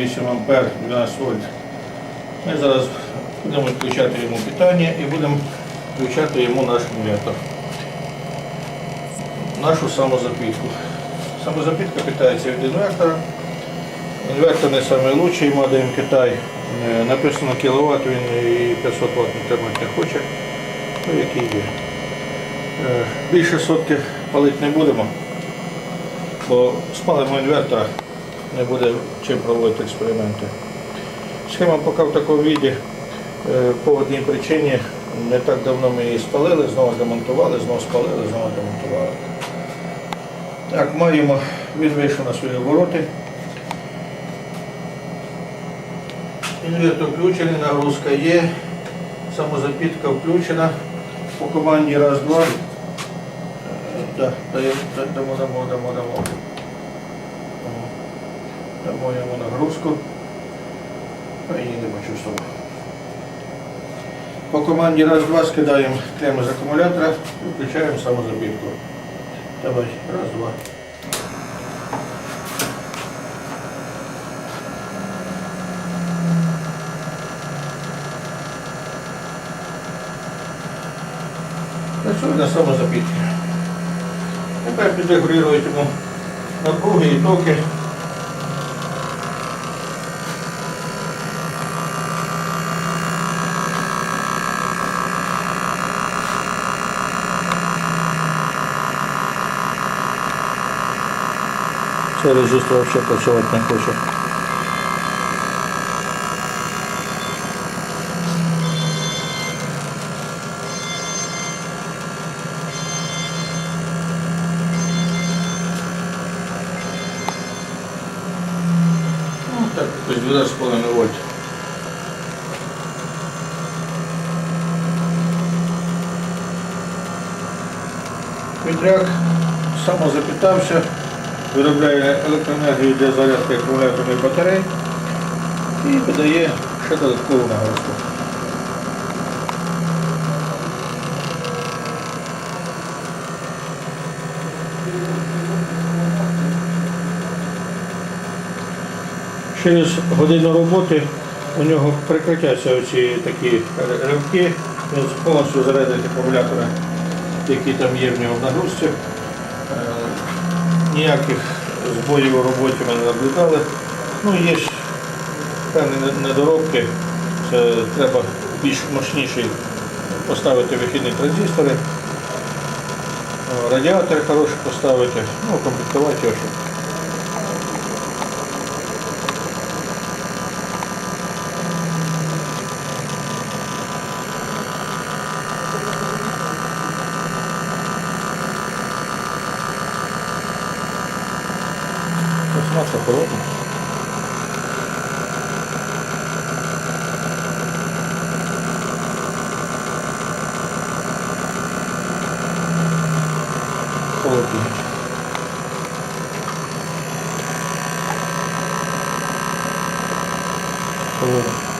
8 ампер 12 вольт. Ми зараз будемо включати йому питання і будемо включати йому наш інвертор. Нашу самозапитку. Самозапитка питається від інвертора. Інвертор не найкращий, in Китай. Е, Написано кіловат, він і 500 Вт не тримати не хоче. Ну, який є. Е, Більше сотки палити не будемо, бо спалимо інвертора, не буде чим проводити експерименти. Схема поки в такому віді е, по одній причині. Не так давно ми її спалили, знову демонтували, знову спалили, знову демонтували. Так, маємо, він вийшов на свої обороти. Інвертор включений, нагрузка є, самозапітка включена. По команді раз-два. Е, Да, даємо, дамо, дамо, дамо, дамо. О, нагрузку. Її не почувствував. По команді раз-два скидаємо клеми з акумулятора і включаємо самозапітку. Давай, раз-два. Працює на самозапітці. Тепер підрегулюємо напруги і токи. Цей резистор взагалі працювати не хоче. Ну, так, тобто 12,5 вольт. Вітряк самозапитався, виробляє електроенергію для зарядки акумуляторних батарей і видає ще додаткову нагрузку. Через годину роботи у нього прекратяться оці такі ривки, він повністю зарядить акумулятори, які там є в нього в нагрузці. Ніяких збоїв у роботі ми не наблюдали. Ну, є ж певні недоробки. Це треба більш мощніший поставити вихідні транзистори, радіатори хороші поставити, ну, комплектувати його. Щоб Пластмасса холодна. Холодний. Холодний.